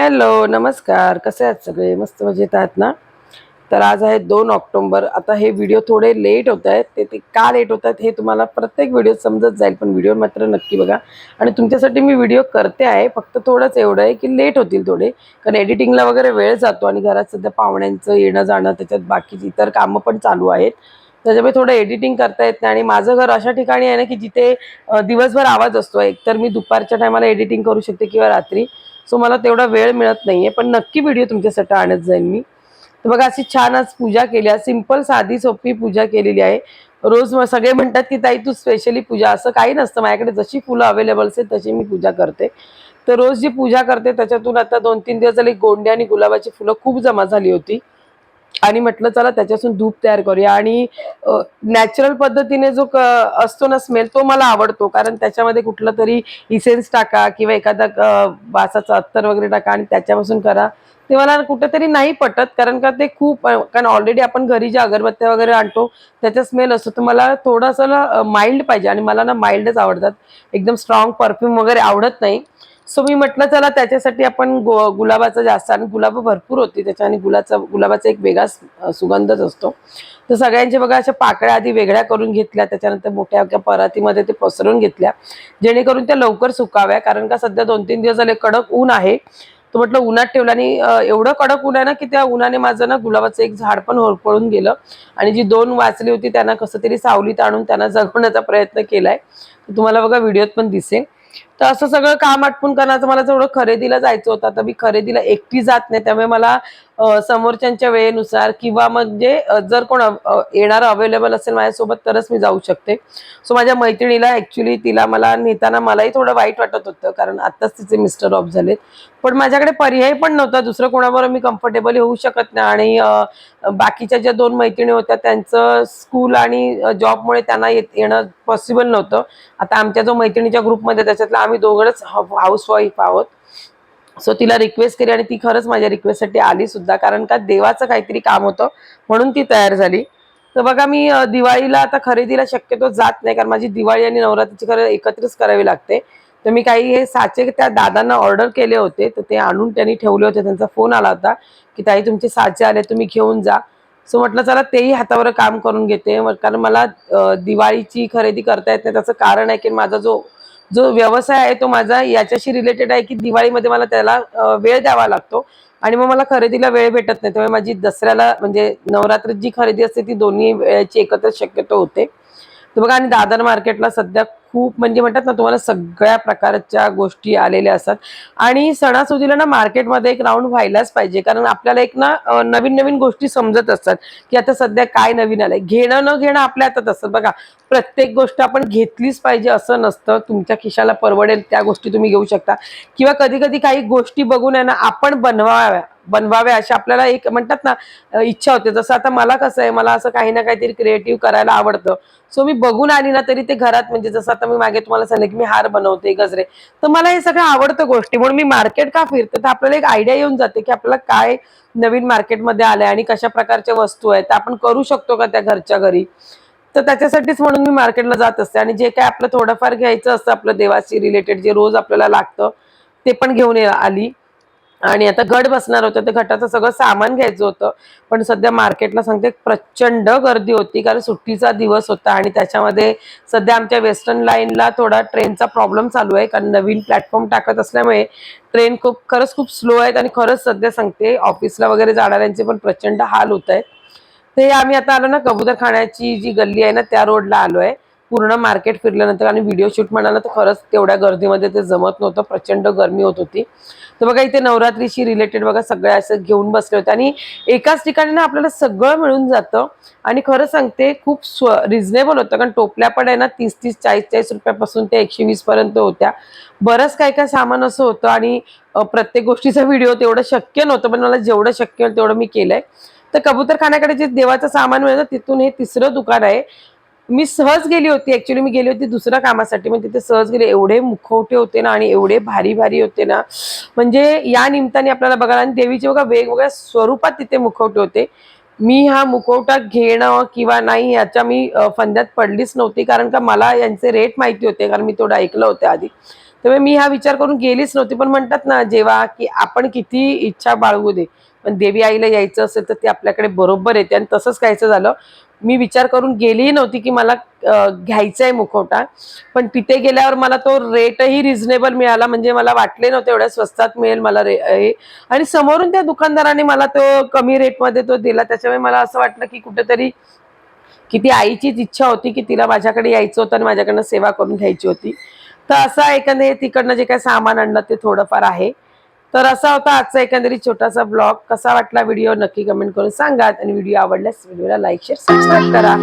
Hello नमस्कार. कसे आहात सगळे? मस्त मजेत आहात ना? तर आज आहे दोन ऑक्टोंबर. आता हे व्हिडिओ थोडे लेट होत आहेत. ते ते का लेट होत आहेत हे तुम्हाला प्रत्येक व्हिडिओ समजत जाईल पण व्हिडिओ मात्र नक्की बघा. आणि तुमच्यासाठी मी व्हिडिओ करते आहे. फक्त थोडंच एवढं आहे की लेट होतील थोडे. कारण एडिटिंगला वगैरे वेळ जातो आणि घरात सध्या पाहुण्यांचं येणं जाणं त्याच्यात बाकीची इतर कामं पण चालू आहेत. त्याच्यामुळे थोडं एडिटिंग करता येत नाही. आणि माझं घर अशा ठिकाणी आहे ना की जिथे दिवसभर आवाज असतो. एकतर मी दुपारच्या टायमाला एडिटिंग करू शकते किंवा रात्री. सो मला तेवढा वेळ मिळत नाहीये पण नक्की व्हिडिओ तुमच्यासाठी आणत जाईन मी. तर बघा अशी छान आज पूजा केली आहे. सिंपल साधी सोपी पूजा केलेली आहे. रोज सगळे म्हणतात की ताई तू स्पेशली पूजा. असं काही नसतं. माझ्याकडे जशी फुलं अवेलेबल असेल तशी मी पूजा करते. तर रोज जी पूजा करते त्याच्यातून आता दोन तीन दिवस झाले गोंड्या आणि गुलाबाची फुलं खूप जमा झाली होती. आणि म्हटलं चला त्याच्यापासून धूप तयार करूया. आणि नॅचरल पद्धतीने जो क असतो ना स्मेल तो मला आवडतो. कारण त्याच्यामध्ये कुठलं तरी इसेन्स टाका किंवा एखादा वासाचा वासाचं अत्तर वगैरे टाका आणि त्याच्यापासून करा. ते मला कुठेतरी नाही पटत. कारण का ते खूप कारण ऑलरेडी आपण घरी ज्या अगरबत्त्या वगैरे आणतो त्याचा स्मेल असतो. तर मला थोडंसं माइल्ड पाहिजे. आणि मला ना माइल्डच आवडतात. एकदम स्ट्रॉंग परफ्यूम वगैरे आवडत नाही. सो मी म्हटलं चला त्याच्यासाठी आपण गु गुलाबाचं जास्त आणि गुलाब भरपूर होती त्याच्या आणि गुलाचा गुलाबाचा एक वेगळाच सुगंधच असतो. तर सगळ्यांचे बघा अशा पाकळ्या आधी वेगळ्या करून घेतल्या त्याच्यानंतर मोठ्या परातीमध्ये ते पसरून घेतल्या जेणेकरून त्या लवकर सुकाव्या. कारण का सध्या दोन तीन दिवस झाले कडक ऊन आहे. तो म्हटलं उन्हात ठेवलं आणि एवढं कडक ऊन आहे ना की त्या उन्हाने माझं ना गुलाबाचं एक झाड पण होरपळून गेलं आणि जी दोन वाचली होती त्यांना कसं तरी सावलीत आणून त्यांना जगवण्याचा प्रयत्न केलाय. तुम्हाला बघा व्हिडिओत पण दिसेल. तर असं सगळं काम आटपून करण्याचं मला जेवढं खरेदीला जायचं होतं आता मी खरेदीला एकटी जात नाही त्यामुळे मला समोरच्यांच्या वेळेनुसार किंवा म्हणजे जर कोण येणार अवेलेबल असेल माझ्यासोबत तरच मी जाऊ शकते. सो माझ्या मैत्रिणीला ऍक्च्युली तिला मला नेताना मलाही थोडं वाईट वाटत होतं कारण आत्ताच तिचे मिस्टर ऑफ झालेत. पण माझ्याकडे पर्याय पण नव्हता दुसरं कोणावर मी कम्फर्टेबल होऊ शकत नाही. आणि बाकीच्या ज्या दोन मैत्रिणी होत्या त्यांचं स्कूल आणि जॉबमुळे त्यांना येत- येणं पॉसिबल नव्हतं. आता आमच्या जो मैत्रिणीच्या ग्रुपमध्ये त्याच्यातला आम्ही दोघंच हाऊस वाईफ आहोत. सो तिला रिक्वेस्ट केली आणि ती खरंच माझ्या रिक्वेस्टसाठी आली सुद्धा. कारण का देवाचं काहीतरी काम होतं म्हणून ती तयार झाली. तर बघा मी दिवाळीला आता खरेदीला शक्यतो जात नाही. कारण माझी दिवाळी आणि नवरात्रीची खरं एकत्रच करावी लागते. तर मी काही हे साचे त्या दादांना ऑर्डर केले होते. तर ते आणून त्यांनी ठेवले होते. त्यांचा फोन आला होता की ताई तुमचे साचे आले तुम्ही घेऊन जा. सो म्हटलं चला तेही हातावर काम करून घेते. मग कारण मला दिवाळीची खरेदी करता येत नाही. त्याचं कारण आहे की माझा जो जो व्यवसाय आहे तो माझा याच्याशी रिलेटेड आहे की दिवाळीमध्ये मला त्याला वेळ द्यावा लागतो. आणि मग मला खरेदीला वेळ भेटत नाही. त्यामुळे माझी दसऱ्याला म्हणजे नवरात्रीत जी खरेदी असते ती दोन्ही वेळेची एकत्र शक्यतो होते. तर बघा आणि दादर मार्केटला सध्या खूप म्हणजे म्हणतात ना तुम्हाला सगळ्या प्रकारच्या गोष्टी आलेल्या असतात. आणि सणासुदीला ना मार्केटमध्ये एक राऊंड व्हायलाच पाहिजे. कारण आपल्याला एक ना नवीन नवीन गोष्टी समजत असतात. की आता सध्या काय नवीन आलंय. घेणं न घेणं आपल्या हातात असतं. बघा प्रत्येक गोष्ट आपण घेतलीच पाहिजे असं नसतं. तुमच्या खिशाला परवडेल त्या गोष्टी तुम्ही घेऊ शकता. किंवा कधी कधी काही गोष्टी बघून आहे ना आपण बनवाव्या. बनवाव्या अशा आपल्याला एक म्हणतात ना इच्छा होते. जसं आता मला कसं आहे मला असं काही ना काहीतरी क्रिएटिव्ह करायला आवडतं. सो मी बघून आली ना तरी ते घरात म्हणजे जसं आता मी मागे तुम्हाला सांगितलं की मी हार बनवते गजरे. तर मला हे सगळं आवडतं गोष्टी. म्हणून मी मार्केट का फिरते? तर आपल्याला एक आयडिया येऊन जाते की आपल्याला काय नवीन मार्केटमध्ये आलंय आणि कशा प्रकारच्या वस्तू आहेत. त्या आपण करू शकतो का त्या घरच्या घरी? तर त्याच्यासाठीच म्हणून मी मार्केटला जात असते. आणि जे काय आपलं थोडंफार घ्यायचं असतं आपलं देवाशी रिलेटेड जे रोज आपल्याला लागतं ते पण घेऊन आली. आणि आता घट बसणार होतं ते घटाचं सगळं सामान घ्यायचं होतं. पण सध्या मार्केटला सांगते प्रचंड गर्दी होती कारण सुट्टीचा दिवस होता आणि त्याच्यामध्ये सध्या आमच्या वेस्टर्न लाईनला थोडा ट्रेनचा प्रॉब्लेम चालू आहे कारण नवीन प्लॅटफॉर्म टाकत असल्यामुळे ट्रेन खूप खरंच खूप स्लो आहेत आणि खरंच सध्या सांगते ऑफिसला वगैरे जाणाऱ्यांचे पण प्रचंड हाल होत आहेत. ते आम्ही आता आलो ना कबूतर खाण्याची जी गल्ली आहे ना त्या रोडला आलो आहे. पूर्ण मार्केट फिरल्यानंतर आणि व्हिडिओ शूट म्हणाला तर खरंच तेवढ्या गर्दीमध्ये ते जमत नव्हतं प्रचंड गरमी होत होती. तर बघा इथे नवरात्रीशी रिलेटेड बघा सगळ्या असं घेऊन बसले होते. आणि एकाच ठिकाणी ना आपल्याला सगळं मिळून जातं. आणि खरं सांगते खूप स्व रिझनेबल होतं. कारण टोपल्या पण आहे ना तीस तीस चाळीस चाळीस रुपयापासून ते एकशे वीसपर्यंत होत्या. बरंच काय काय सामान असं होतं. आणि प्रत्येक गोष्टीचा व्हिडिओ तेवढं शक्य नव्हतं. पण मला जेवढं शक्य होईल तेवढं मी केलंय. तर कबूतरखान्याकडे जे देवाचं सामान मिळतं तिथून हे तिसरं दुकान आहे. मी सहज गेली होती. ऍक्च्युली मी गेली होती दुसऱ्या कामासाठी. पण तिथे सहज गेले. एवढे मुखवटे होते ना आणि एवढे भारी भारी होते ना. म्हणजे या निमित्ताने आपल्याला बघायला आणि देवीचे बघा वेगवेगळ्या स्वरूपात तिथे मुखवटे होते. मी हा मुखवटा घेणं किंवा नाही याच्या मी फंद्यात पडलीच नव्हती. कारण का मला यांचे रेट माहिती होते. कारण मी थोडं ऐकलं होतं आधी. त्यामुळे मी हा विचार करून गेलीच नव्हती. पण म्हणतात ना जेव्हा की आपण किती इच्छा बाळगू दे. पण देवी आईला यायचं असेल तर ती आपल्याकडे बरोबर येते. आणि तसंच कायचं झालं मी विचार करून गेलीही नव्हती की मला घ्यायचा आहे मुखवटा. पण तिथे गेल्यावर मला तो रेटही रिझनेबल मिळाला. म्हणजे मला वाटले नव्हते एवढ्या स्वस्तात मिळेल मला रे हे. आणि समोरून त्या दुकानदाराने मला तो कमी रेटमध्ये तो दिला. त्याच्यामुळे मला असं वाटलं की कुठेतरी की ती आईचीच इच्छा होती की तिला माझ्याकडे यायचं होतं आणि माझ्याकडनं सेवा करून घ्यायची होती. तर असा एकंदरीत तिकडनं जे काही सामान आणलं ते थोडंफार आहे. तर असा होता आजचा एकंदरीत छोटासा ब्लॉग कसा वाटला व्हिडिओ नक्की कमेंट करून सांगा. आणि व्हिडिओ आवडल्यास व्हिडिओला लाईक शेअर सबस्क्राईब करा.